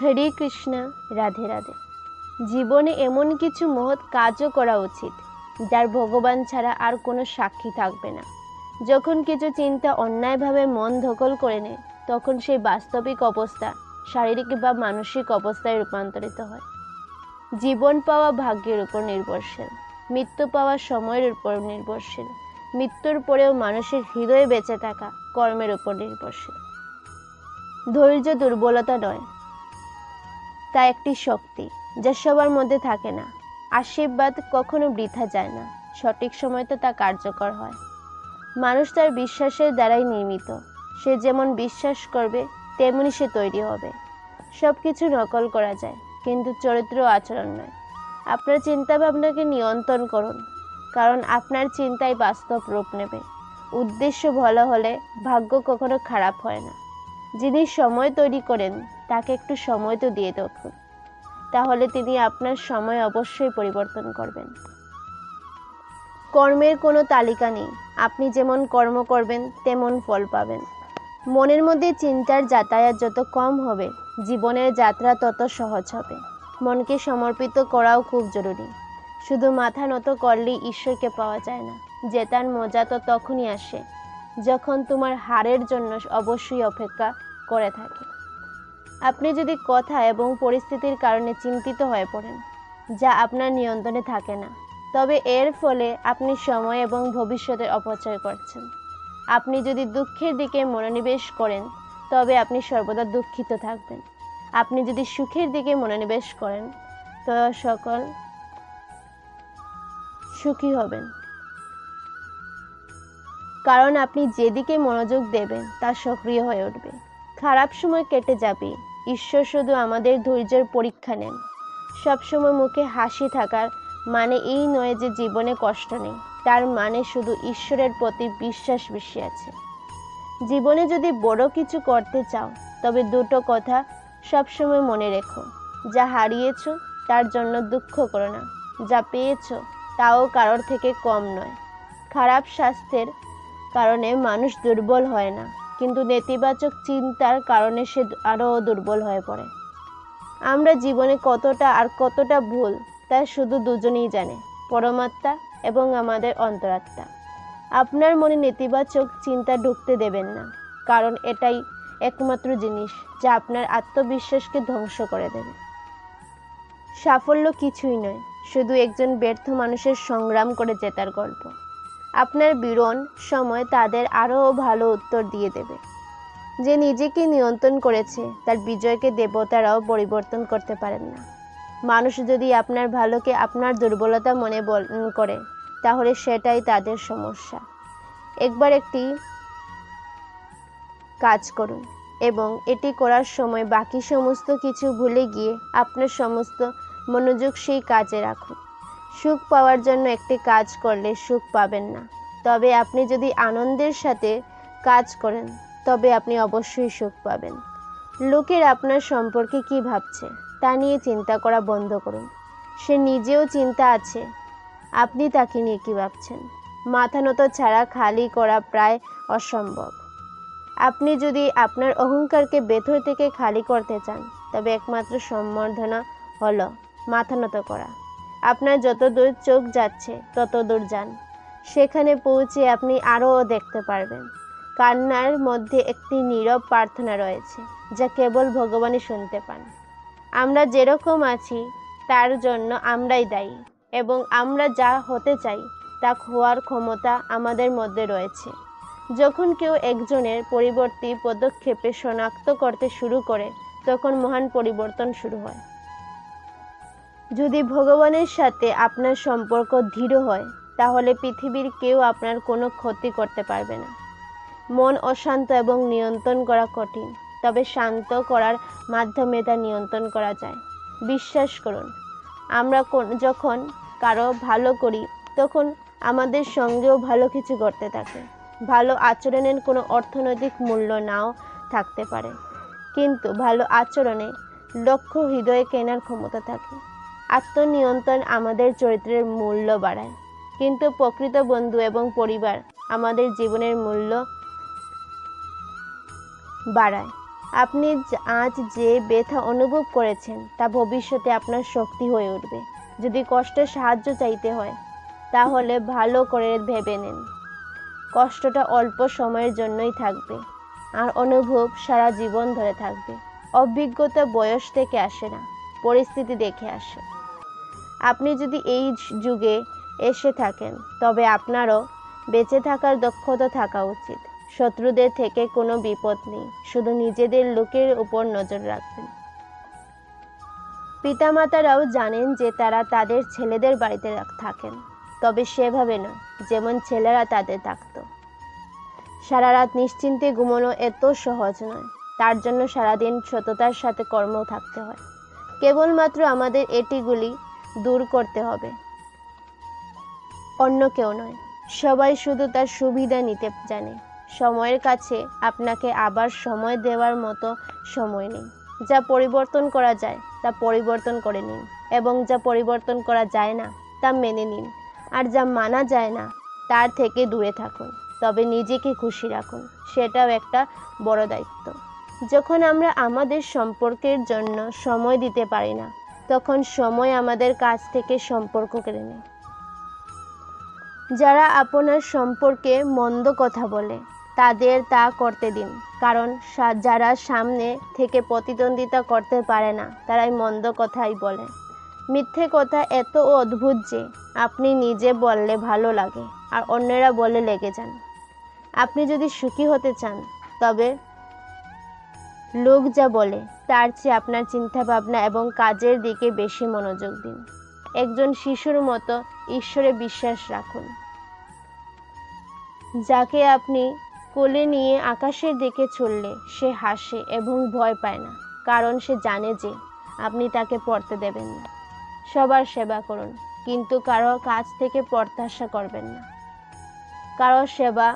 হরে কৃষ্ণ, রাধে রাধে। জীবনে এমন কিছু মহৎ কাজও করা উচিত, যার ভগবান ছাড়া আর কোনো সাক্ষী থাকবে না। যখন কিছু চিন্তা অন্যায়ভাবে মন দখল করে নেয়, তখন সেই বাস্তবিক অবস্থা, শারীরিক বা মানসিক অবস্থায় রূপান্তরিত হয়। জীবন পাওয়া ভাগ্যের উপর নির্ভরশীল, মৃত্যু পাওয়া সময়ের উপর নির্ভরশীল, মৃত্যুর পরেও মানুষের হৃদয়ে বেঁচে থাকা কর্মের উপর নির্ভরশীল। ধৈর্য দুর্বলতা নয় তা একটি শক্তি যা সবার মধ্যে থাকে না। আশীর্বাদ কখনো বৃথা যায় না। সঠিক সময়তে তা কার্যকর হয়। মানুষ তার বিশ্বাসের দ্বারাই নির্মিত। সে যেমন বিশ্বাস করবে, তেমনি সে তৈরি হবে। সব কিছু নকল করা যায়, কিন্তু চরিত্র আচরণ নয়। আপনার চিন্তা ভাবনাকে নিয়ন্ত্রণ করুন, কারণ আপনার চিন্তাই বাস্তব রূপ নেবে। উদ্দেশ্য ভালো হলে ভাগ্য কখনো খারাপ হয় না। যিনি সময় তৈরি করেন, তাকে একটু সময় তো দিয়ে দেখুন তাহলে তিনি আপনার সময় অবশ্যই পরিবর্তন করবেন। কর্মের কোনো তালিকা নেই। আপনি যেমন কর্ম করবেন, তেমন ফল পাবেন। মনের মধ্যে চিন্তার যাতায়াত যত কম হবে, জীবনের যাত্রা তত সহজ হবে। মনকে সমর্পিত করাও খুব জরুরি। শুধু মাথা নত করলেই ঈশ্বরকে পাওয়া যায় না। জেতার মজা তো তখনই আসে, যখন তোমার হারের জন্য অবশ্যই অপেক্ষা করে থাকে আপনি যদি কথা এবং পরিস্থিতির কারণে চিন্তিত হয়ে পড়েন, যা আপনার নিয়ন্ত্রণে থাকে না, তবে এর ফলে আপনি সময় এবং ভবিষ্যতের অপচয় করছেন। আপনি যদি দুঃখের দিকে মনোনিবেশ করেন, তবে আপনি সর্বদা দুঃখিত থাকবেন। আপনি যদি সুখের দিকে মনোনিবেশ করেন, তো সকল সুখী হবেন। কারণ আপনি যেদিকে মনোযোগ দেবেন, তা সক্রিয় হয়ে উঠবে। খারাপ সময় কেটে যাবে। ঈশ্বর শুধু আমাদের ধৈর্যের পরীক্ষা নেন। সবসময় মুখে হাসি থাকার মানে এই নয় যে জীবনে কষ্ট নেই। তার মানে শুধু ঈশ্বরের প্রতি বিশ্বাস বেশি আছে। জীবনে যদি বড় কিছু করতে চাও, তবে দুটো কথা সবসময় মনে রেখো। যা হারিয়েছ, তার জন্য দুঃখ করো না। যা পেয়েছ, তাও কারোর থেকে কম নয়। খারাপ স্বাস্থ্যের কারণে মানুষ দুর্বল হয় না। কিন্তু নেতিবাচক চিন্তার কারণে সে আরও দুর্বল হয়ে পড়ে। আমরা জীবনে কতটা আর কতটা ভুল, তা শুধু দুজনেই জানে, পরমাত্মা এবং আমাদের অন্তরাত্মা। আপনার মনে নেতিবাচক চিন্তা ঢুকতে দেবেন না, কারণ এটাই একমাত্র জিনিস যা আপনার আত্মবিশ্বাসকে ধ্বংস করে দেবে। সাফল্য কিছুই নয়, শুধু একজন ব্যর্থ মানুষের সংগ্রাম করে জেতার গল্প। আপনার বিরন সময় তাদের আরও ভালো উত্তর দিয়ে দেবে। যে নিজেকে নিয়ন্ত্রণ করেছে, তার বিজয়কে দেবতারাও পরিবর্তন করতে পারেন না। মানুষ যদি আপনার ভালোকে আপনার দুর্বলতা মনে করে, তাহলে সেটাই তাদের সমস্যা। একবার একটি কাজ করুন এবং এটি করার সময় বাকি সমস্ত কিছু ভুলে গিয়ে আপনার সমস্ত মনোযোগ সেই কাজে রাখুন। সুখ পাওয়ার জন্য একটি কাজ করলে সুখ পাবেন না। তবে আপনি যদি আনন্দের সাথে কাজ করেন, তবে আপনি অবশ্যই সুখ পাবেন। লোকের আপনার সম্পর্কে কি ভাবছে, তা নিয়ে চিন্তা করা বন্ধ করুন। সে নিজেও চিন্তা আছে, আপনি তাকে নিয়ে কী ভাবছেন। মাথা নত ছাড়া খালি করা প্রায় অসম্ভব। আপনি যদি আপনার অহংকারকে ভেতর থেকে খালি করতে চান, তবে একমাত্র সম্বর্ধনা হলো মাথা নত করা। আপনার যত দূর চোখ যাচ্ছে তত দূর যান। সেখানে পৌঁছে আপনি আরও দেখতে পারবেন। কান্নার মধ্যে একটি নীরব প্রার্থনা রয়েছে, যা কেবল ভগবানই শুনতে পান। আমরা যেরকম আছি, তার জন্য আমরাই দায়ী, এবং আমরা যা হতে চাই, তা হওয়ার ক্ষমতা আমাদের মধ্যে রয়েছে। যখন কেউ একজনের পরিবর্তী পদক্ষেপে শনাক্ত করতে শুরু করে, তখন মহান পরিবর্তন শুরু হয়। যদি ভগবানের সাথে আপনার সম্পর্ক দৃঢ় হয়, তাহলে পৃথিবীর কেউ আপনার কোনো ক্ষতি করতে পারবে না। মন অশান্ত এবং নিয়ন্ত্রণ করা কঠিন, তবে শান্ত করার মাধ্যমে তা নিয়ন্ত্রণ করা যায়। বিশ্বাস করুন, আমরা যখন কারও ভালো করি, তখন আমাদের সঙ্গেও ভালো কিছু করতে থাকে। ভালো আচরণের কোনো অর্থনৈতিক মূল্য নাও থাকতে পারে। কিন্তু ভালো আচরণে লক্ষ্য হৃদয়ে কেনার ক্ষমতা থাকে। আত্মনিয়ন্ত্রণ আমাদের চরিত্রের মূল্য বাড়ায়। কিন্তু প্রকৃত বন্ধু এবং পরিবার আমাদের জীবনের মূল্য বাড়ায়। আপনি আজ যে ব্যথা অনুভব করেছেন, তা ভবিষ্যতে আপনার শক্তি হয়ে উঠবে। যদি কষ্টে সাহায্য চাইতে হয়, তাহলে ভালো করে ভেবে নিন। কষ্টটা অল্প সময়ের জন্যই থাকবে, আর অনুভব সারা জীবন ধরে থাকবে। অভিজ্ঞতা বয়স থেকে আসে না, পরিস্থিতি দেখে আসে। আপনি যদি এই যুগে এসে থাকেন, তবে আপনারও বেঁচে থাকার দক্ষতা থাকা উচিত। শত্রুদের থেকে কোনো বিপদ নেই, শুধু নিজেদের লোকের উপর নজর রাখবেন। পিতামাতারাও জানেন যে তারা তাদের ছেলেদের বাড়িতে থাকেন, তবে সেভাবে না যেমন ছেলেরা তাদের থাকতো। সারা রাত নিশ্চিন্তে ঘুমানো এত সহজ নয়, তার জন্য সারাদিন সততার সাথে কর্ম থাকতে হয়। কেবলমাত্র আমাদের এটিগুলি দূর করতে হবে। অন্য কেউ নয়, সবাই শুধু তার সুবিধা নিতে জানে। সময়ের কাছে আপনাকে আবার সময় দেওয়ার মতো সময় নেই। যা পরিবর্তন করা যায়, তা পরিবর্তন করে নিন এবং যা পরিবর্তন করা যায় না, তা মেনে নিন। আর যা মানা যায় না, তার থেকে দূরে থাকুন, তবে নিজেকে খুশি রাখুন, সেটাও একটা বড় দায়িত্ব। যখন আমরা আমাদের সম্পর্কের জন্য সময় দিতে পারি না তখন সময় আমাদের কাছ থেকে সম্পর্ক কেড়ে নেয়। যারা আপনার সম্পর্কে মন্দ কথা বলে, তাদের তা করতে দিন। কারণ যারা সামনে থেকে প্রতিদ্বন্দ্বিতা করতে পারে না, তারাই মন্দ কথাই বলে। মিথ্যে কথা এত অদ্ভুত যে, আপনি নিজে বললে ভালো লাগে, আর অন্যেরা বলে লেগে যান। আপনি যদি সুখী হতে চান, তবে লোক যা বলে, তার চেয়ে আপনার চিন্তাভাবনা এবং কাজের দিকে বেশি মনোযোগ দিন। একজন শিশুর মতো ঈশ্বরে বিশ্বাস রাখুন। যাকে আপনি কোলে নিয়ে আকাশের দিকে চললে সে হাসে এবং ভয় পায় না, কারণ সে জানে যে আপনি তাকে পড়তে দেবেন না। সবার সেবা করুন, কিন্তু কারও কাছ থেকে প্রত্যাশা করবেন না। কারও সেবা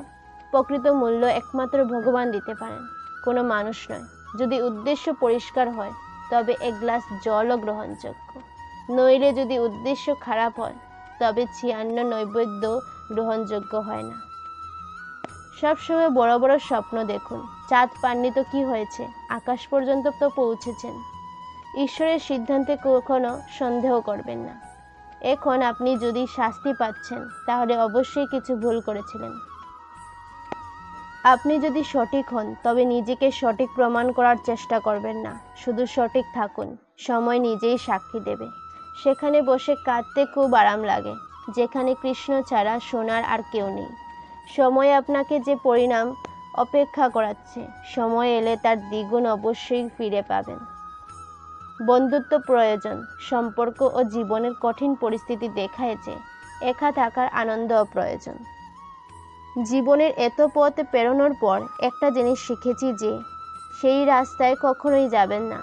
প্রকৃত মূল্য একমাত্র ভগবান দিতে পারেন, কোনো মানুষ নয়। যদি উদ্দেশ্য পরিষ্কার হয়, তবে এক গ্লাস জলও গ্রহণযোগ্য। নইলে যদি উদ্দেশ্য খারাপ হয়, তবে ছিয়ান্ন নৈবেদ্য গ্রহণযোগ্য হয় না। সবসময় বড় বড় স্বপ্ন দেখুন, চাঁদ পাননি তো কি হয়েছে, আকাশ পর্যন্ত তো পৌঁছেছেন। ঈশ্বরের সিদ্ধান্তে কখনো সন্দেহ করবেন না। এখন আপনি যদি শাস্তি পাচ্ছেন, তাহলে অবশ্যই কিছু ভুল করেছিলেন। আপনি যদি সঠিক হন, তবে নিজেকে সঠিক প্রমাণ করার চেষ্টা করবেন না। শুধু সঠিক থাকুন, সময় নিজেই সাক্ষী দেবে। সেখানে বসে কাঁদতে খুব আরাম লাগে, যেখানে কৃষ্ণ ছাড়া সোনার আর কেউ নেই। সময় আপনাকে যে পরিণাম অপেক্ষা করাচ্ছে, সময় এলে তার দ্বিগুণ অবশ্যই ফিরে পাবেন। বন্ধুত্ব প্রয়োজন, সম্পর্ক ও জীবনের কঠিন পরিস্থিতি দেখায় যে, একা থাকার আনন্দও প্রয়োজন। জীবনের এত পথ পেরোনোর পর একটা জিনিস শিখেছি যে, সেই রাস্তায় কখনোই যাবেন না।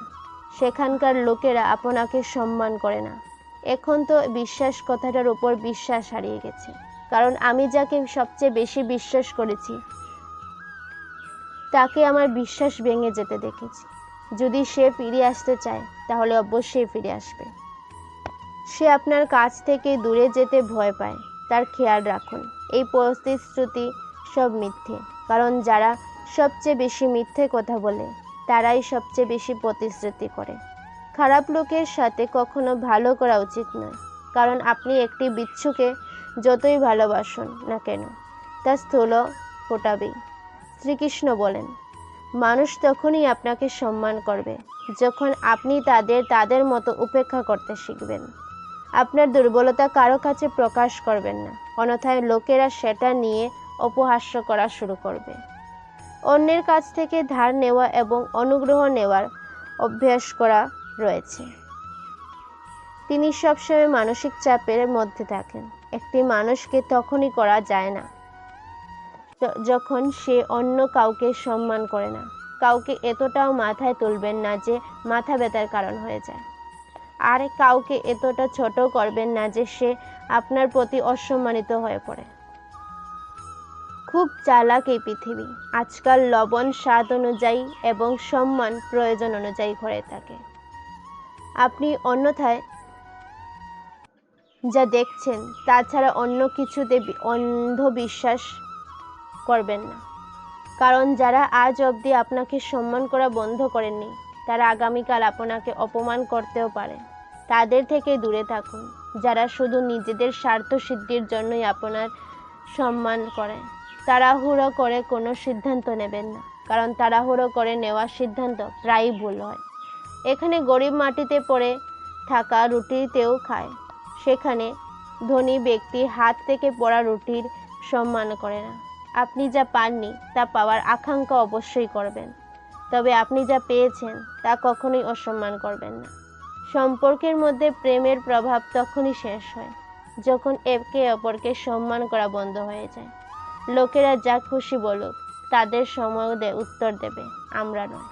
সেখানকার লোকেরা আপনাকে সম্মান করে না। এখন তো বিশ্বাস কথাটার উপর বিশ্বাস হারিয়ে গেছে। কারণ আমি যাকে সবচেয়ে বেশি বিশ্বাস করেছি, তাকে আমার বিশ্বাস ভেঙে যেতে দেখেছি। যদি সে ফিরে আসতে চায়, তাহলে অবশ্যই ফিরে আসবে। সে আপনার কাছ থেকে দূরে যেতে ভয় পায়, তার খেয়াল রাখুন। এই প্রতিশ্রুতি সব মিথ্যে। কারণ যারা সবচেয়ে বেশি মিথ্যে কথা বলে, তারাই সবচেয়ে বেশি প্রতিশ্রুতি করে। খারাপ লোকের সাথে কখনো ভালো করা উচিত নয়। কারণ আপনি একটি বিচ্ছুকে যতই ভালোবাসুন না কেন, তা স্থূল ফোটাবেই। শ্রীকৃষ্ণ বলেন, মানুষ তখনই আপনাকে সম্মান করবে যখন আপনি তাদের তাদের মতো উপেক্ষা করতে শিখবেন। আপনার দুর্বলতা কারও কাছে প্রকাশ করবেন না। অন্যথায় লোকেরা সেটা নিয়ে অপহাস্য করা শুরু করবে। অন্যের কাছ থেকে ধার নেওয়া এবং অনুগ্রহ নেওয়ার অভ্যাস করা রয়েছে। তিনি সবসময় মানসিক চাপের মধ্যে থাকেন। একটি মানুষকে তখনই করা যায় না যখন সে অন্য কাউকে সম্মান করে না। কাউকে এতটাও মাথায় তুলবেন না যে মাথা ব্যথার কারণ হয়ে যায়। আর কাউকে এতটা ছোট করবেন না যে সে আপনার প্রতি অসম্মানিত হয়ে পড়ে। খুব চালাক এই পৃথিবী। আজকাল লবণ স্বাদ অনুযায়ী এবং সম্মান প্রয়োজন অনুযায়ী ঘরে থাকে। আপনি অন্যথায় যা দেখছেন তাছাড়া অন্য কিছুতে অন্ধবিশ্বাস করবেন না। কারণ যারা আজ অবধি আপনাকে সম্মান করা বন্ধ করেননি, তারা আগামীকাল আপনাকে অপমান করতেও পারে। তাদের থেকে দূরে থাকুন, যারা শুধু নিজেদের স্বার্থ সিদ্ধির জন্যই আপনার সম্মান করে। তাড়াহুড়ো করে কোনো সিদ্ধান্ত নেবেন না, কারণ তাড়াহুড়ো করে নেওয়া সিদ্ধান্ত প্রায়ই ভুল হয়। এখানে গরিব মাটিতে পড়ে থাকা রুটিতেও খায়। সেখানে ধনী ব্যক্তি হাত থেকে পড়া রুটির সম্মান করে না। আপনি যা পাননি তা পাওয়ার আকাঙ্ক্ষা অবশ্যই করবেন, তবে আপনি যা পেয়েছেন তা কখনোই অসম্মান করবেন না। সম্পর্কের মধ্যে প্রেমের প্রভাব তখনই শেষ হয়, যখন একে অপরকে সম্মান করা বন্ধ হয়ে যায়। লোকেরা যা খুশি বলুক, তাদের সময় উত্তর দেবে, আমরা নয়।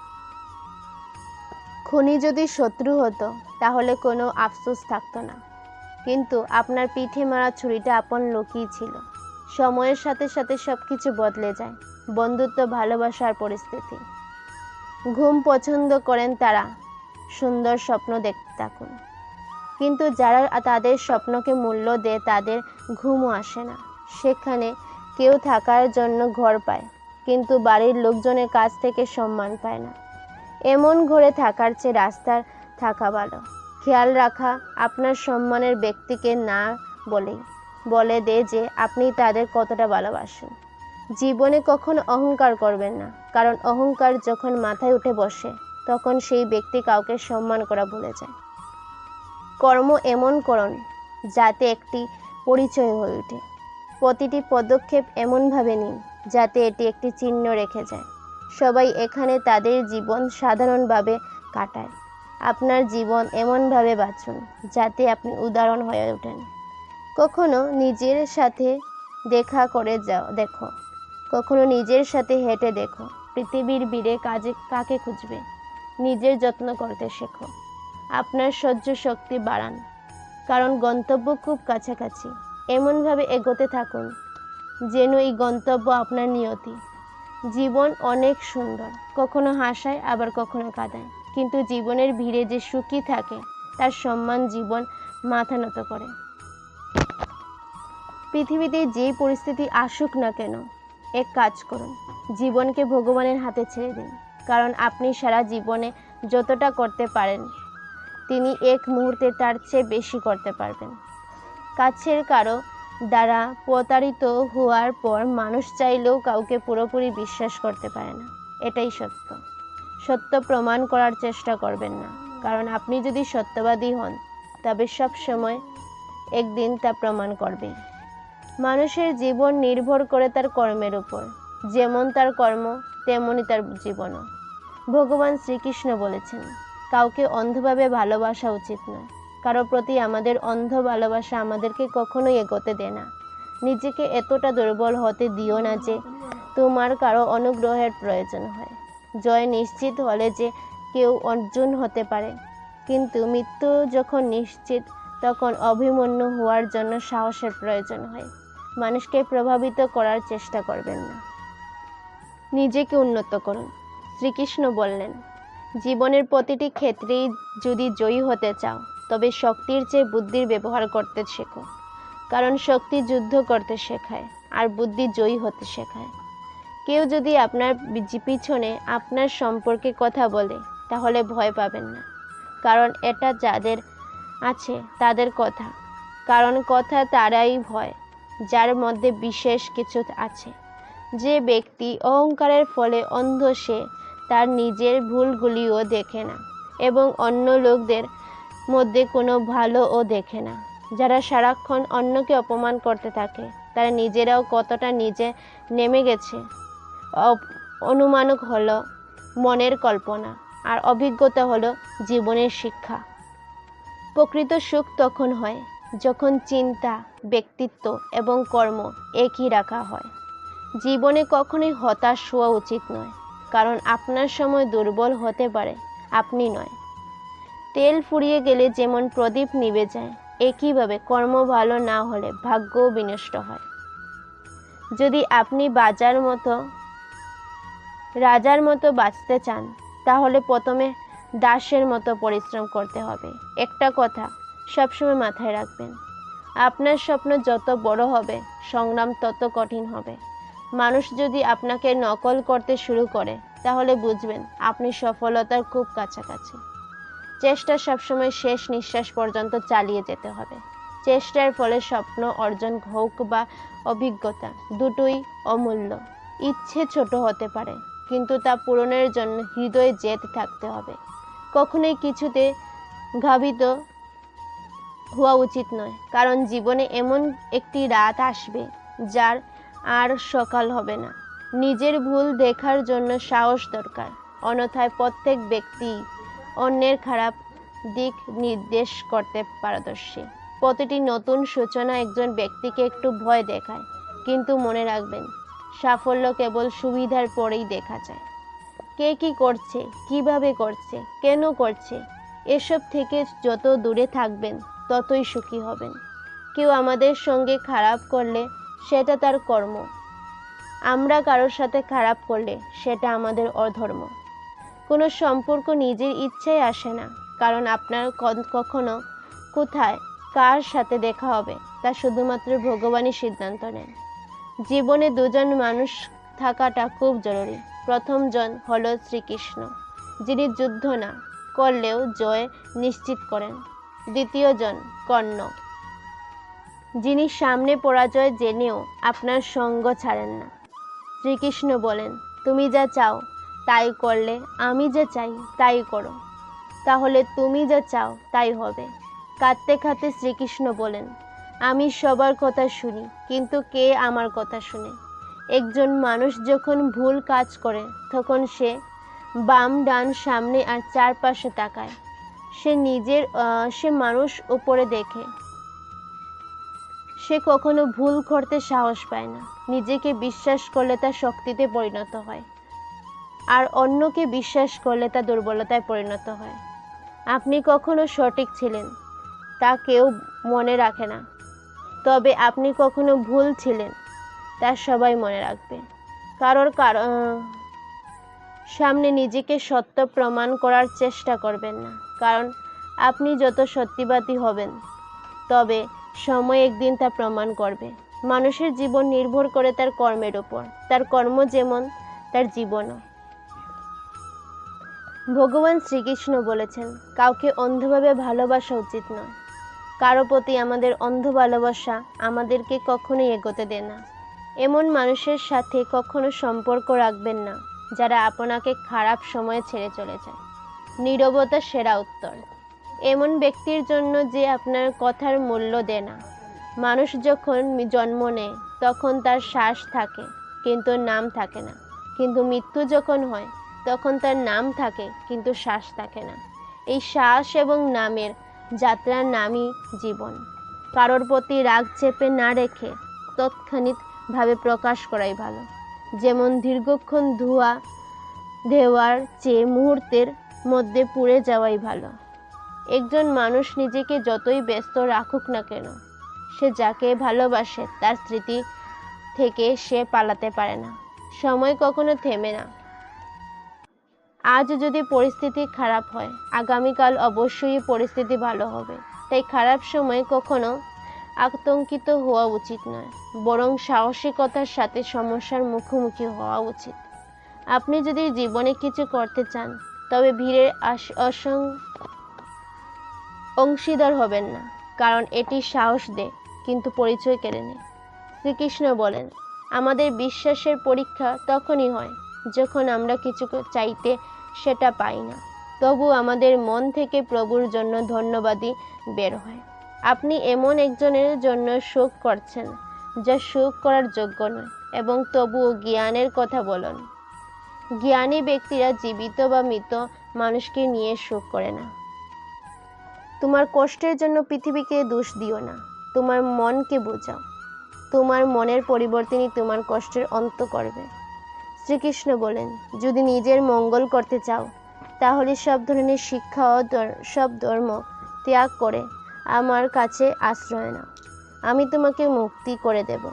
খুনি যদি শত্রু হতো, তাহলে কোনো আফসোস থাকতো না। কিন্তু আপনার পিঠে মারা ছুরিটা আপন লোকই ছিল। সময়ের সাথে সাথে সব কিছু বদলে যায়, বন্ধুত্ব ভালোবাসার পরিস্থিতি। ঘুম পছন্দ করেন তারা সুন্দর স্বপ্ন দেখতে থাকুন। কিন্তু যারা তাদের স্বপ্নকে মূল্য দেয়, তাদের ঘুমও আসে না। সেখানে কেউ থাকার জন্য ঘর পায়, কিন্তু বাড়ির লোকজনের কাছ থেকে সম্মান পায় না। এমন ঘরে থাকার চেয়ে রাস্তার থাকা ভালো। খেয়াল রাখা আপনার সম্মানের ব্যক্তিকে না বলেই, বলে দে যে আপনি তাদের কতটা ভালোবাসেন। জীবনে কখনো অহংকার করবেন না, কারণ অহংকার যখন মাথায় উঠে বসে তখন সেই ব্যক্তি কাউকে সম্মান করা ভুলে যায়। কর্ম এমন করণ, যাতে একটি পরিচয় হয়ে ওঠে। প্রতিটি পদক্ষেপ এমনভাবে নিন, যাতে এটি একটি চিহ্ন রেখে যায়। সবাই এখানে তাদের জীবন সাধারণভাবে কাটায়। আপনার জীবন এমনভাবে বাঁচুন, যাতে আপনি উদাহরণ হয়ে ওঠেন। কখনো নিজের সাথে দেখা করে যাও, দেখো। কখনো নিজের সাথে হেঁটে দেখো। পৃথিবীর বীরে কাজে কাকে খুঁজবে? নিজের যত্ন করতে শেখো। আপনার সহ্য শক্তি বাড়ান, কারণ গন্তব্য খুব কাছাকাছি। এমনভাবে এগোতে থাকুন যেন এই গন্তব্য আপনার নিয়তি। জীবন অনেক সুন্দর, কখনো হাসায়, আবার কখনো কাঁদায়। কিন্তু জীবনের ভিড়ে যে সুখী থাকে, তার সম্মান জীবন মাথা নত করে। পৃথিবীতে যে পরিস্থিতি আসুক না কেন, এক কাজ করুন, জীবনকে ভগবানের হাতে ছেড়ে দিন। কারণ আপনি সারা জীবনে যতটা করতে পারেন, তিনি এক মুহূর্তে তার চেয়ে বেশি করতে পারবেন। কাছের কারও দ্বারা প্রতারিত হওয়ার পর মানুষ চাইলেও কাউকে পুরোপুরি বিশ্বাস করতে পারে না। এটাই সত্য। সত্য প্রমাণ করার চেষ্টা করবেন না। কারণ আপনি যদি সত্যবাদী হন, তবে সব সময় একদিন তা প্রমাণ করবে মানুষের জীবন নির্ভর করে তার কর্মের উপর। যেমন তার কর্ম তেমনই তার জীবনও। ভগবান শ্রীকৃষ্ণ বলেছেন, কাউকে অন্ধভাবে ভালোবাসা উচিত নয়। কারও প্রতি আমাদের অন্ধ ভালোবাসা আমাদেরকে কখনোই এগোতে দেয় না। নিজেকে এতটা দুর্বল হতে দিও না যে তোমার কারও অনুগ্রহের প্রয়োজন হয়। জয় নিশ্চিত হলে যে কেউ অর্জুন হতে পারে। কিন্তু মৃত্যু যখন নিশ্চিত, তখন অভিমন্যু হওয়ার জন্য সাহসের প্রয়োজন হয়। মানুষকে প্রভাবিত করার চেষ্টা করবেন না। নিজেকে উন্নত করুন। শ্রীকৃষ্ণ বললেন, জীবনের প্রতিটি ক্ষেত্রেই যদি জয়ী হতে চাও, তবে শক্তির চেয়ে বুদ্ধির ব্যবহার করতে শেখো। কারণ শক্তি যুদ্ধ করতে শেখায়, আর বুদ্ধি জয়ী হতে শেখায়। কেউ যদি আপনার পিছনে আপনার সম্পর্কে কথা বলে, তাহলে ভয় পাবেন না। কারণ এটা যাদের আছে, তাদের কথা। কারণ কথা তারাই ভয়, যার মধ্যে বিশেষ কিছু আছে। যে ব্যক্তি অহংকারের ফলে অন্ধ সে, তার নিজের ভুলগুলিও দেখে না এবং অন্য লোকদের মধ্যে কোনো ভালোও দেখে না। যারা সারাক্ষণ অন্যকে অপমান করতে থাকে, তারা নিজেরাও কতটা নিজে নেমে গেছে? অনুমানক হলো মনের কল্পনা আর অভিজ্ঞতা হলো জীবনের শিক্ষা। প্রকৃত সুখ তখন হয় যখন চিন্তা, ব্যক্তিত্ব এবং কর্ম একই রাখা হয়। জীবনে কখনোই হতাশ হওয়া উচিত নয়, কারণ আপনার সময় দুর্বল হতে পারে, আপনি নয়। তেল ফুরিয়ে গেলে যেমন প্রদীপ নিভে যায়, একইভাবে কর্ম ভালো না হলে ভাগ্যও বিনষ্ট হয়। যদি আপনি বাজার মতো, রাজার মতো বাঁচতে চান, তাহলে প্রথমে দাসের মতো পরিশ্রম করতে হবে। একটা কথা সবসময় মাথায় রাখবেন, আপনার স্বপ্ন যত বড় হবে, সংগ্রাম তত কঠিন হবে। মানুষ যদি আপনাকে নকল করতে শুরু করে, তাহলে বুঝবেন আপনি সফলতার খুব কাছাকাছি। চেষ্টা সবসময় শেষ নিঃশ্বাস পর্যন্ত চালিয়ে যেতে হবে। চেষ্টার ফলে স্বপ্ন, অর্জন, হোক বা অভিজ্ঞতা দুটোই অমূল্য। ইচ্ছে ছোট হতে পারে, কিন্তু তা পূরণের জন্য হৃদয়ে জেদ থাকতে হবে। কখনোই কিছুতে ঘাবিত হওয়া উচিত নয়, কারণ জীবনে এমন একটি রাত আসবে যার আর সকাল হবে না। নিজের ভুল দেখার জন্য সাহস দরকার। অন্যথায় প্রত্যেক ব্যক্তি অন্যের খারাপ দিক নির্দেশ করতে পারদর্শী। প্রতিটি নতুন সূচনা একজন ব্যক্তিকে একটু ভয় দেখায়, কিন্তু মনে রাখবেন, সাফল্য কেবল সুবিধার পরেই দেখা যায়। কে কি করছে, কীভাবে করছে, কেন করছে, এসব থেকে যত দূরে থাকবেন, ততই সুখী হবেন। কেউ আমাদের সঙ্গে খারাপ করলে সেটা তার কর্ম। আমরা কারোর সাথে খারাপ করলে সেটা আমাদের অধর্ম। কোনো সম্পর্ক নিজের ইচ্ছায় আসে না, কারণ আপনার কখনো কোথায় কার সাথে দেখা হবে, তা শুধুমাত্র ভগবানই সিদ্ধান্ত নেন। জীবনে দুজন মানুষ থাকাটা খুব জরুরি। প্রথমজন হল শ্রীকৃষ্ণ, যিনি যুদ্ধ না করলেও জয় নিশ্চিত করেন। দ্বিতীয়জন কর্ণ। যিনি সামনে পরাজয় জেনেও আপনার সঙ্গ ছাড়েন না। শ্রীকৃষ্ণ বলেন, তুমি যা চাও, তাই করলে। আমি যা চাই, তাই করো। তাহলে তুমি যা চাও, তাই হবে। কাঁদতে কাঁদতে শ্রীকৃষ্ণ বলেন, আমি সবার কথা শুনি, কিন্তু কে আমার কথা শুনে? একজন মানুষ যখন ভুল কাজ করে, তখন সে বাম ডান সামনে আর চারপাশে তাকায়। সে নিজের সে মানুষ উপরে দেখে। সে কখনো ভুল করতে সাহস পায় না। নিজেকে বিশ্বাস করলে তা শক্তিতে পরিণত হয়। আর অন্যকে বিশ্বাস করলে তা দুর্বলতায় পরিণত হয়। আপনি কখনো সঠিক ছিলেন, তা কেউ মনে রাখে না। তবে আপনি কখনো ভুল ছিলেন, তা সবাই মনে রাখবে। কারোর সামনে নিজেকে সত্য প্রমাণ করার চেষ্টা করবেন না। কারণ আপনি যত সত্যিবাদী হবেন, তবে সময় একদিন তা প্রমাণ করবে। মানুষের জীবন নির্ভর করে তার কর্মের উপর। তার কর্ম যেমন তার জীবনও। ভগবান শ্রীকৃষ্ণ বলেছেন, কাউকে অন্ধভাবে ভালোবাসা উচিত নয় কারও প্রতি আমাদের অন্ধ ভালোবাসা আমাদেরকে কখনোই এগোতে দেয় না। এমন মানুষের সাথে কখনো সম্পর্ক রাখবেন না, যারা আপনাকে খারাপ সময়ে ছেড়ে চলে যায়। নীরবতা সেরা উত্তর। এমন ব্যক্তির জন্য যে আপনার কথার মূল্য দেয় না। মানুষ যখন জন্ম নেয়, তখন তার শ্বাস থাকে, কিন্তু নাম থাকে না। কিন্তু মৃত্যু যখন হয়, তখন তার নাম থাকে, কিন্তু শ্বাস থাকে না। এই শ্বাস এবং নামের যাত্রার নামই জীবন। কারোর প্রতি রাগ চেপে না রেখে তৎক্ষণিকভাবে প্রকাশ করাই ভালো। যেমন দীর্ঘক্ষণ ধোয়া দেওয়ার চেয়ে মুহূর্তের মধ্যে পুড়ে যাওয়াই ভালো। একজন মানুষ নিজেকে যতই ব্যস্ত রাখুক না কেন, সে যাকে ভালোবাসে তার স্মৃতি থেকে সে পালাতে পারে না। সময় কখনো থেমে না। আজ যদি পরিস্থিতি খারাপ হয়, আগামীকাল অবশ্যই পরিস্থিতি ভালো হবে। তাই খারাপ সময় কখনো আতঙ্কিত হওয়া উচিত নয়, বরং সাহসিকতার সাথে সমস্যার মুখোমুখি হওয়া উচিত। আপনি যদি জীবনে কিছু করতে চান, তবে ভিড়ের অসং অংশীদার হবেন না, কারণ এটি সাহস দেয় কিন্তু পরিচয় কেড়ে নেয় শ্রীকৃষ্ণ বলেন, আমাদের বিশ্বাসের পরীক্ষা তখনই হয় যখন আমরা কিছু চাইতে সেটা পাই না। তবু আমাদের মন থেকে প্রভুর জন্য ধন্যবাদই বের হয়। আপনি এমন একজনের জন্য সুখ করছেন, যা সুখ করার যোগ্য নয়, এবং তবুও জ্ঞানের কথা বলুন। জ্ঞানী ব্যক্তিরা জীবিত বা মৃত মানুষকে নিয়ে সুখ করে না। তোমার কষ্টের জন্য পৃথিবীকে দোষ দিও না। তোমার মনকে বোঝাও। তোমার মনের পরিবর্তনই তোমার কষ্টের অন্ত করবে। শ্রীকৃষ্ণ বলেন, যদি নিজের মঙ্গল করতে চাও, তাহলে সব ধরনের শিক্ষা ও সব ধর্ম ত্যাগ করে আমার কাছে আশ্রয় নাও। আমি তোমাকে মুক্তি করে দেব।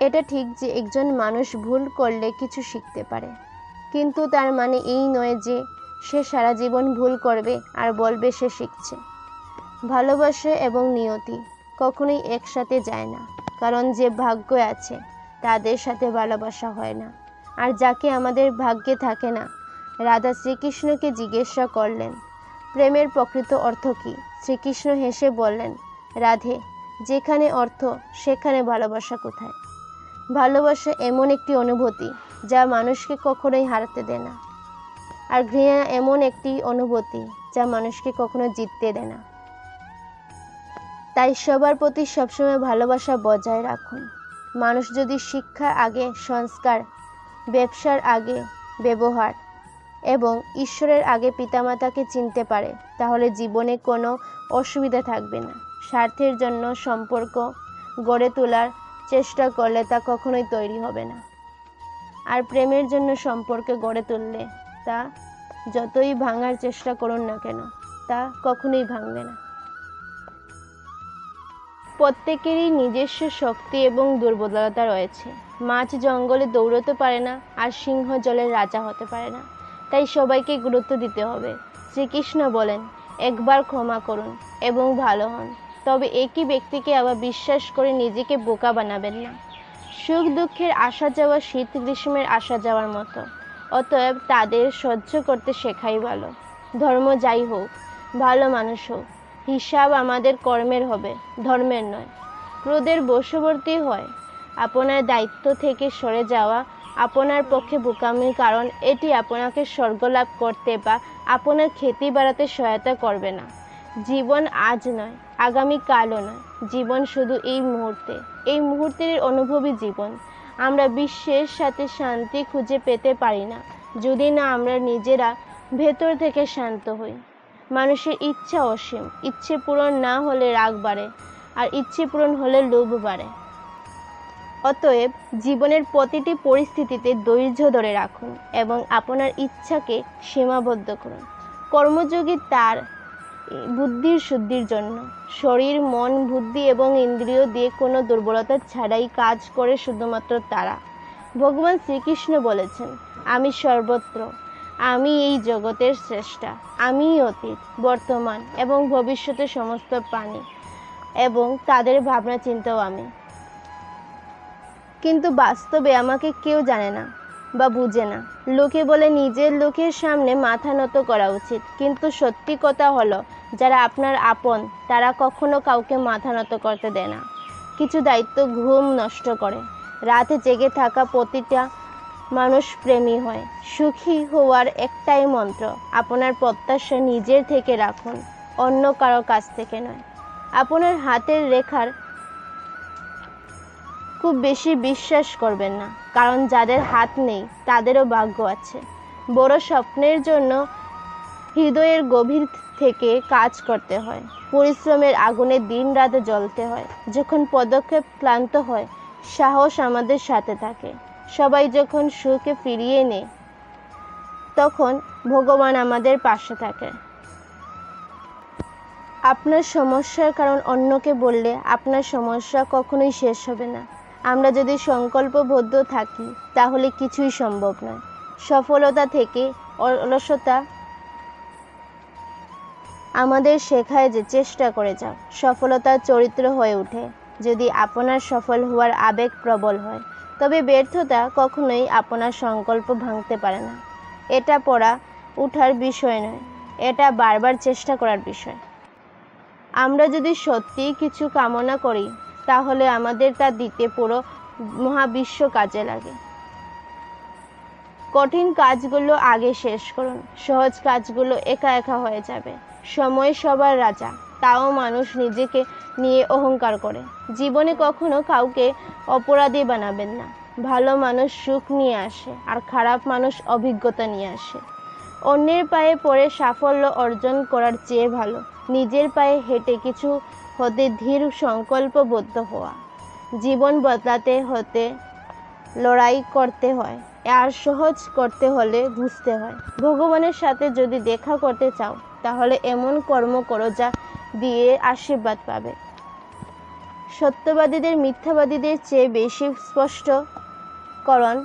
এটা ঠিক যে একজন মানুষ ভুল করলে কিছু শিখতে পারে। কিন্তু তার মানে এই নয় যে সে সারা জীবন ভুল করবে আর বলবে সে শিখছে। ভালোবাসা এবং নিয়তি কখনোই একসাথে যায় না, কারণ যে ভাগ্য আছে, তাদের সাথে ভালোবাসা হয় না। আর যাকে আমাদের ভাগ্যে থাকে না, রাধা শ্রীকৃষ্ণকে জিজ্ঞাসা করলেন, প্রেমের প্রকৃত অর্থ কী? শ্রীকৃষ্ণ হেসে বললেন, রাধে, যেখানে অর্থ, সেখানে ভালোবাসা কোথায়? ভালোবাসা এমন একটি অনুভূতি যা মানুষকে কখনোই হারাতে দেয় না। আর ঘৃণা এমন একটি অনুভূতি যা মানুষকে কখনো জিততে দেয় না। তাই সবার প্রতি সবসময় ভালোবাসা বজায় রাখুন। মানুষ যদি শিক্ষার আগে, সংস্কার, ব্যবসার আগে ব্যবহার এবং ঈশ্বরের আগে পিতামাতাকে চিনতে পারে, তাহলে জীবনে কোনো অসুবিধা থাকবে না। স্বার্থের জন্য সম্পর্ক গড়ে তোলার চেষ্টা করলে তা কখনোই তৈরি হবে না। আর প্রেমের জন্য সম্পর্কে গড়ে তুললে তা যতই ভাঙার চেষ্টা করুন না কেন, তা কখনোই ভাঙবে না। প্রত্যেকেরই নিজস্ব শক্তি এবং দুর্বলতা রয়েছে। মাছ জঙ্গলে দৌড়তে পারে না আর সিংহ জলের রাজা হতে পারে না। তাই সবাইকে গুরুত্ব দিতে হবে। শ্রীকৃষ্ণ বলেন, একবার ক্ষমা করুন এবং ভালো হন। তবে একই ব্যক্তিকে আবার বিশ্বাস করে নিজেকে বোকা বানাবেন না। সুখ দুঃখের আসা যাওয়া শীত গ্রীষ্মের আসা যাওয়ার মতো। অতএব তাদের সহ্য করতে শেখাই ভালো। ধর্ম যাই হোক, ভালো মানুষ হোক, হিসাব আমাদের কর্মের হবে, ধর্মের নয়। ক্রোধের বশবর্তী হয়, আপনার দায়িত্ব থেকে সরে যাওয়া আপনার পক্ষে বোকামির কারণ, এটি আপনাকে স্বর্গ লাভ করতে বা আপনার খ্যাতি বাড়াতে সহায়তা করবে না। জীবন আজ নয় আগামী কালও নয়, জীবন শুধু এই মুহূর্তে। এই মুহূর্তের অনুভবী জীবন। আমরা বিশ্বের সাথে শান্তি খুঁজে পেতে পারি না, যদি না আমরা নিজেরা ভেতর থেকে শান্ত হই। মানুষের ইচ্ছা অসীম, ইচ্ছে পূরণ না হলে রাগ বাড়ে, আর ইচ্ছে পূরণ হলে লোভ বাড়ে। অতএব জীবনের প্রতিটি পরিস্থিতিতে ধৈর্য ধরে রাখুন এবং আপনার ইচ্ছাকে সীমাবদ্ধ করুন। কর্মযোগী তার বুদ্ধির শুদ্ধির জন্য। শরীর, মন, বুদ্ধি এবং ইন্দ্রিয় দিয়ে কোনো দুর্বলতা ছাড়াই কাজ করে শুধুমাত্র তারা। ভগবান শ্রীকৃষ্ণ বলেছেন, আমি সর্বত্র, আমি এই জগতের শ্রেষ্ঠা, আমিই অতীত, বর্তমান এবং ভবিষ্যতে সমস্ত প্রাণী এবং তাদের ভাবনা চিন্তাও আমি। কিন্তু বাস্তবে আমাকে কেউ জানে না। বা বুঝে না। লোকে বলে নিজের লোকের সামনে মাথা নত করা উচিত। কিন্তু সত্যি কথা হলো, যারা আপনার আপন, তারা কখনো কাউকে মাথা নত করতে দেয় না। কিছু দায়িত্ব ঘুম নষ্ট করে। রাতে জেগে থাকা প্রতিটা মানুষ প্রেমী হয়। সুখী হওয়ার একটাই মন্ত্র, আপনার প্রত্যাশা নিজের থেকে রাখুন, অন্য কারও কাছ থেকে নয়। আপনার হাতের রেখার খুব বেশি বিশ্বাস করবেন না, কারণ যাদের হাত নেই, তাদেরও ভাগ্য আছে। বড় স্বপ্নের জন্য হৃদয়ের গভীর থেকে কাজ করতে হয়। পরিশ্রমের আগুনে দিন রাতে জ্বলতে হয়। যখন পদক্ষেপ ক্লান্ত হয়, সাহস আমাদের সাথে থাকে। সবাই যখন সুখে ফিরিয়ে নেয়, তখন ভগবান আমাদের পাশে থাকে। আপনার সমস্যার কারণ অন্যকে বললে আপনার সমস্যা কখনোই শেষ হবে না। আমরা যদি সংকল্পবদ্ধ থাকি, তাহলে কিছুই সম্ভব নয়। সফলতা থেকে অলসতা আমাদের শেখায় যে চেষ্টা করে যাও। সফলতার চরিত্র হয়ে ওঠে। যদি আপনার সফল হওয়ার আবেগ প্রবল হয়, তবে ব্যর্থতা কখনোই আপনার সংকল্প ভাঙতে পারে না। এটা পড়া উঠার বিষয় নয়, এটা বারবার চেষ্টা করার বিষয়। আমরা যদি সত্যিই কিছু কামনা করি তাহলে আমাদের তা দিতে পুরো মহাবিশ্ব কাজে লাগে। কঠিন কাজগুলো আগে শেষ করুন, সহজ কাজগুলো একা একা হয়ে যাবে। সময় সবার রাজা, তাও মানুষ নিজেকে নিয়ে অহংকার করে। জীবনে কখনো কাউকে অপরাধী বানাবেন না। ভালো মানুষ সুখ নিয়ে আসে, আর খারাপ মানুষ অভিজ্ঞতা নিয়ে আসে। অন্যের পায়ে পড়ে সাফল্য অর্জন করার চেয়ে ভালো, নিজের পায়ে হেঁটে কিছু হতে ধীর সংকল্পবদ্ধ হওয়া। জীবন বদলাতে হতে লড়াই করতে হয়। আর সহজ করতে হলে বুঝতে হয়। ভগবানের সাথে যদি দেখা করতে চাও, তাহলে এমন কর্ম করো যা দিয়ে আশীর্বাদ পাবে। সত্যবাদীদের, মিথ্যাবাদীদের চেয়ে বেশি স্পষ্টকরণ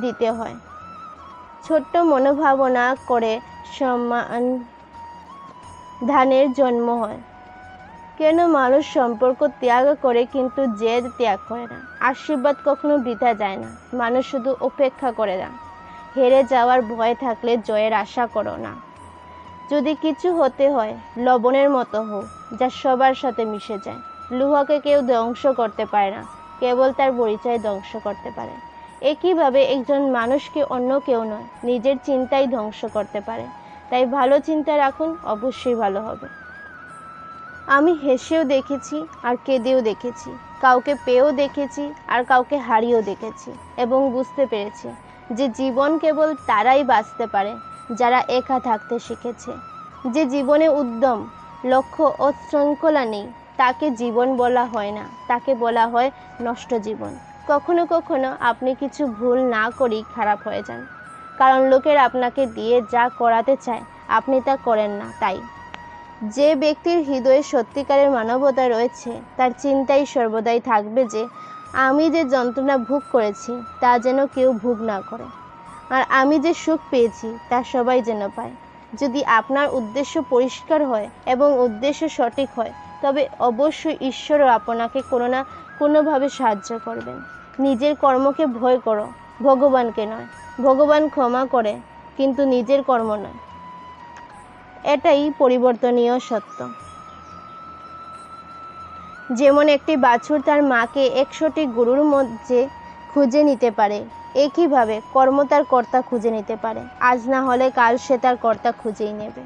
দিতে হয়। ছোট্ট মনোভাবনা করে সম্মান, ধানের জন্ম হয়। কেন মানুষ সম্পর্ক ত্যাগ করে কিন্তু জেদ ত্যাগ করে না? আশীর্বাদ কখনো বৃথা যায় না। মানুষ শুধু অপেক্ষা করে না। হেরে যাওয়ার ভয় থাকলে জয়ের আশা করো না। যদি কিছু হতে হয়, লবণের মতো হোক যা সবার সাথে মিশে যায়। লুহাকে কেউ ধ্বংস করতে পারে না। কেবল তার পরিচয় ধ্বংস করতে পারে। একইভাবে একজন মানুষকে অন্য কেউ নয়, নিজের চিন্তাই ধ্বংস করতে পারে। তাই ভালো চিন্তা রাখুন, অবশ্যই ভালো হবে। আমি হেসেও দেখেছি আর কেঁদেও দেখেছি, কাউকে পেয়েও দেখেছি আর কাউকে হারিয়েও দেখেছি এবং বুঝতে পেরেছি যে জীবন কেবল তারাই বাঁচতে পারে, যারা একা থাকতে শিখেছে। যে জীবনে উদ্যম, লক্ষ্য ও শৃঙ্খলা নেই, তাকে জীবন বলা হয় না, তাকে বলা হয় নষ্ট জীবন। কখনো কখনো আপনি কিছু ভুল না করেই খারাপ হয়ে যান। কারণ লোকের আপনাকে দিয়ে যা করাতে চায়, আপনি তা করেন না, তাই। যে ব্যক্তির হৃদয়ে সত্যিকারের মানবতা রয়েছে, তার চিন্তাই সর্বদাই থাকবে যে, আমি যে যন্ত্রণা ভোগ করেছি, তা যেন কেউ ভোগ না করে। আর আমি যে সুখ পেয়েছি, তা সবাই যেন পায়। যদি আপনার উদ্দেশ্য পরিষ্কার হয় এবং উদ্দেশ্য সঠিক হয়, তবে অবশ্যই ঈশ্বরও আপনাকে কোনো না কোনোভাবে সাহায্য করবেন। নিজের কর্মকে ভয় করো, ভগবানকে নয়। ভগবান ক্ষমা করে, কিন্তু নিজের কর্ম নয়। এটাই পরিবর্তনীয় সত্য। যেমন একটি বাছুর তার মাকে একশোটি গরুর মধ্যে খুঁজে নিতে পারে, একইভাবে কর্ম তার কর্তা খুঁজে নিতে পারে। আজ না হলে কাল সে তার কর্তা খুঁজেই নেবে।